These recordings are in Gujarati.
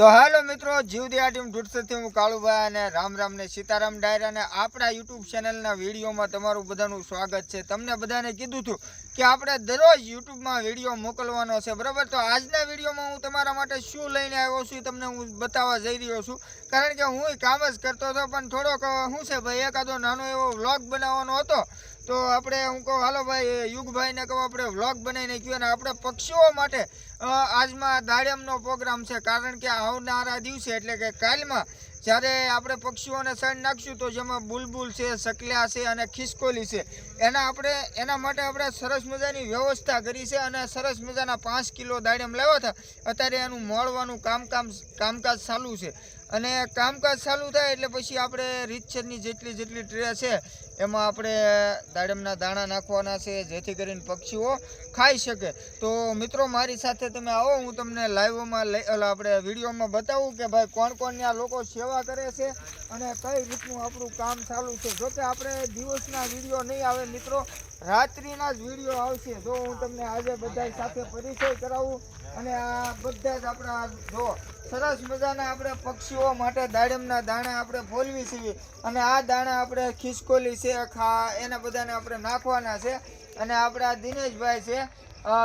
તો હાલો મિત્રો, જીવ આ ટીમ ઢૂટસેથી હું કાળુભાઈ અને રામ રામ ને સીતારામ ડાયરા અને આપણા યુટ્યુબ ચેનલના વિડીયોમાં તમારું બધાનું સ્વાગત છે. તમને બધાને કીધું હતું કે આપણે દરરોજ યુટ્યુબમાં વીડિયો મોકલવાનો છે, બરાબર? તો આજના વિડીયોમાં હું તમારા માટે શું લઈને આવ્યો છું તમને હું બતાવવા જઈ રહ્યો છું. કારણ કે હું કામ જ કરતો હતો, પણ થોડોક શું છે ભાઈ, એકાદો નાનો એવો વ્લોગ બનાવવાનો હતો. તો આપણે હું કહું, હાલો ભાઈ યુગભાઈને કહું, આપણે વ્લોગ બનાવી કહ્યું અને આપણે પક્ષીઓ માટે આજમાં દાડમનો પ્રોગ્રામ છે. કારણ કે આવનારા દિવસે, એટલે કે કાલમાં, જ્યારે આપણે પક્ષીઓને સણ નાખશું, તો જેમાં બુલબુલ છે સકલ્યા છે અને ખિસકોલી છે, એના આપણે, એના માટે આપણે સરસ મજાની વ્યવસ્થા કરી છે અને સરસ મજાના પાંચ કિલો દાડમ લાવ્યા હતા. અત્યારે એનું મળવાનું કામકામ, કામકાજ ચાલુ છે. અને કામકાજ ચાલુ થાય એટલે પછી આપણે રીતસરની જેટલી જેટલી ટ્રે છે એમાં આપણે દાડમના દાણા નાખવાના છે, જેથી કરીને પક્ષીઓ ખાઈ શકે. તો મિત્રો, મારી સાથે તમે આવો, હું તમને લાઈવમાં લઈ આપણે વિડીયોમાં બતાવું કે ભાઈ કોણ કોણ ત્યાં લોકો સેવા કરે છે અને કઈ રીતનું આપણું કામ ચાલુ છે. જોકે આપણે દિવસના વીડિયો નહીં આવે મિત્રો, રાત્રિના જ વીડિયો આવશે. જો હું તમને આજે બધા સાથે પરિચય કરાવું અને આ બધા જ આપણા, જો સરસ મજાના આપણે પક્ષીઓ માટે દાડમના દાણા આપણે ફોલવી છીએ. અને આ દાણા આપણે ખિસકોલી છે, ખા, એના બધાને આપણે નાખવાના છે. અને આપણા દિનેશભાઈ છે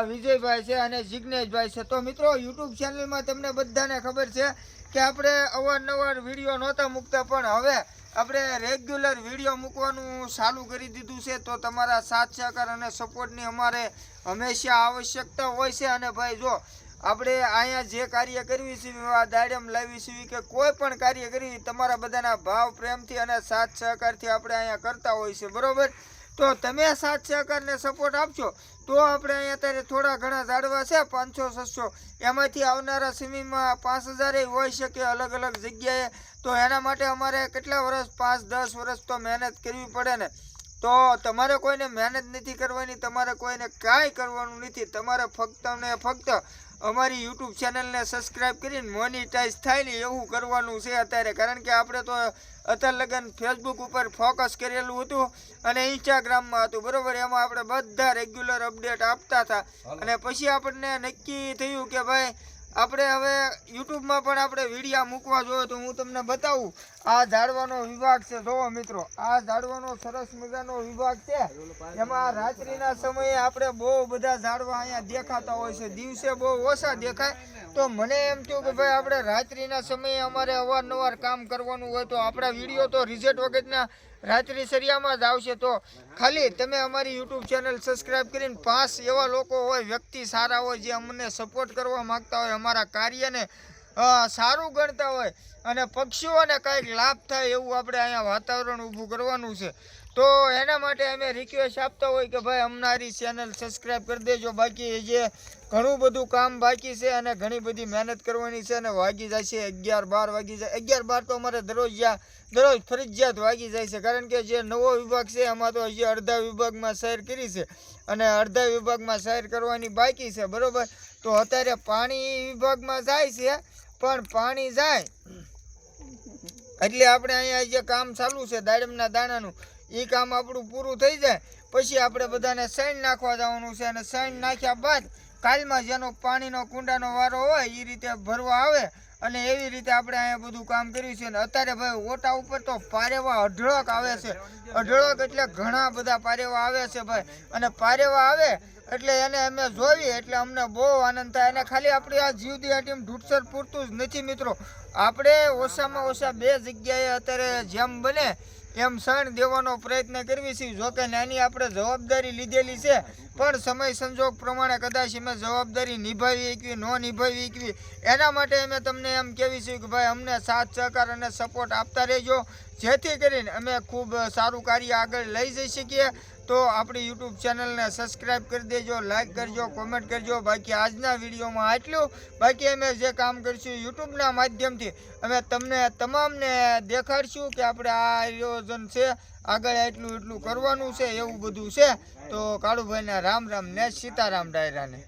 વિજયભાઈ છે અને જિજ્ઞેશભાઈ છે. તો મિત્રો, યુટ્યુબ ચેનલમાં તમને બધાને ખબર છે કે આપણે અવારનવાર વીડિયો નહોતા મૂકતા, પણ હવે આપણે રેગ્યુલર વીડિયો મૂકવાનું ચાલુ કરી દીધું છે. તો તમારા સાથ, સહકાર અને સપોર્ટની અમારે હંમેશા આવશ્યકતા હોય છે. અને ભાઈ, જો આપણે અહીંયા જે કાર્ય કરવી છે આ દાડમ લાવી છે કે કોઈ પણ કાર્ય કરવી, તમારા બધાના ભાવ પ્રેમથી અને સાથ સહકારથી આપણે અહીંયા કરતા હોય છે, બરાબર? તો તમે સાથ સહકારને સપોર્ટ આપશો તો આપણે અહીંયા અત્યારે થોડા ઘણા ઝાડવા છે, પાંચસો, છસો. એમાંથી આવનારા સિમીમાં પાંચ હજારે હોઈ શકે અલગ અલગ જગ્યાએ. તો એના માટે અમારે કેટલા વર્ષ પાંચ, દસ વર્ષ તો મહેનત કરવી પડે ને. તો તમારે કોઈને મહેનત નથી કરવાની તમારે કોઈને કાંઈ કરવાનું નથી. તમારે ફક્ત ને ફક્ત અમારી યુટ્યુબ ચેનલને સબસ્ક્રાઈબ કરીને મોનિટાઈઝ થાય ને એવું કરવાનું છે અત્યારે. કારણ કે આપણે તો અત્યારે લગન ફેસબુક ઉપર ફોકસ કરેલું હતું અને ઇન્સ્ટાગ્રામમાં હતું બરાબર? એમાં આપણે બધા રેગ્યુલર અપડેટ આપતા હતા. અને પછી આપણને નક્કી થયું કે ભાઈ આપણે હવે યુટ્યુબમાં પણ આપણે વિડીયા મૂકવા જોઈએ તો હું તમને બતાવું. આ ઝાડવાનો વિભાગ છે. જોવો મિત્રો, આ ઝાડવાનો સરસ મજાનો વિભાગ છે. એમાં રાત્રિના સમયે આપણે બહુ બધા ઝાડવા અહીંયા દેખાતા હોય છે. દિવસે બહુ ઓછા દેખાય. તો મને એમ થયું કે ભાઈ આપણે રાત્રિના સમયે અમારે અવારનવાર કામ કરવાનું હોય તો આપણા વીડિયો તો રિઝલ્ટ વગરના રાત્રિ સરિયામાં જ આવશે. તો ખાલી તમે અમારી યુટ્યુબ ચેનલ સબસ્ક્રાઇબ કરીને પાંચ એવા લોકો હોય, વ્યક્તિ સારા હોય જે અમને સપોર્ટ કરવા માગતા હોય, અમારા કાર્યને સારું ગણતા હોય. અને પક્ષીઓને કાંઈક લાભ થાય એવું આપણે અહીંયા વાતાવરણ ઊભું કરવાનું છે. તો એના માટે અમે રિક્વેસ્ટ આપતા હોય કે ભાઈ, અમારી ચેનલ સબસ્ક્રાઇબ કરી દેજો. બાકી જે ઘણું બધું કામ બાકી છે અને ઘણી બધી મહેનત કરવાની છે અને વાગી જાય છે અગિયાર બાર વાગી જાય. અગિયાર બાર તો અમારે દરરોજ દરરોજ ફરજિયાત વાગી જાય છે. કારણ કે જે નવો વિભાગ છે, એમાં તો હજી અડધા વિભાગમાં સહેર કરી છે અને અડધા વિભાગમાં સહેર કરવાની બાકી છે. બરાબર? તો અત્યારે પાણી વિભાગમાં જાય છે. પણ પાણી જાય. એટલે આપણે અહીંયા જે કામ ચાલુ છે, દાડમના દાણાનું એ કામ આપણું પૂરું થઈ જાય. પછી આપણે બધાને સૈન નાખવા જવાનું છે અને સૈન નાખ્યા બાદ કાલમાં જેનો પાણીનો કુંડાનો વારો હોય એ રીતે ભરવા આવે અને એવી રીતે આપણે અહીંયા બધું કામ કર્યું છે. અને અત્યારે ભાઈ ઓટા ઉપર તો પારેવા અઢળક આવે છે. અઢળક એટલે ઘણા બધા પારેવા આવે છે ભાઈ. અને પારેવા આવે એટલે એને અમે જોઈ એટલે અમને બહુ આનંદ થાય. અને ખાલી આપણી આ જીવદી આ ટીમ ઢૂંઢસર પૂરતું જ નથી મિત્રો. આપણે ઓછામાં ઓછા બે જગ્યાએ અત્યારે જેમ બને એમ શણ દેવાનો પ્રયત્ન કરવી છીએ જોકે નાની આપણે જવાબદારી લીધેલી છે, પણ સમય સંજોગ પ્રમાણે કદાચ અમે જવાબદારી નિભાવી એકવી ન નિભાવી એકવી એના માટે અમે તમને એમ કહેવી છીએ કે ભાઈ, અમને સાથ, સહકાર અને સપોર્ટ આપતા રહેજો. જેથી કરીને અમે ખૂબ સારું કાર્ય આગળ લઈ જઈ શકીએ. તો આપણી યુટ્યુબ ચેનલને સબસ્ક્રાઇબ કરી દેજો લાઇક કરજો કોમેન્ટ કરજો. બાકી આજના વિડીયોમાં આટલું. બાકી અમે જે કામ કરીશું યુટ્યુબના માધ્યમથી, અમે તમને તમામને દેખાડશું કે આપણે આ આયોજન છે, આગળ એટલું એટલું કરવાનું છે, એવું બધું છે. તો કાળુભાઈના રામ રામ, ને સીતારામ ડાયરાને.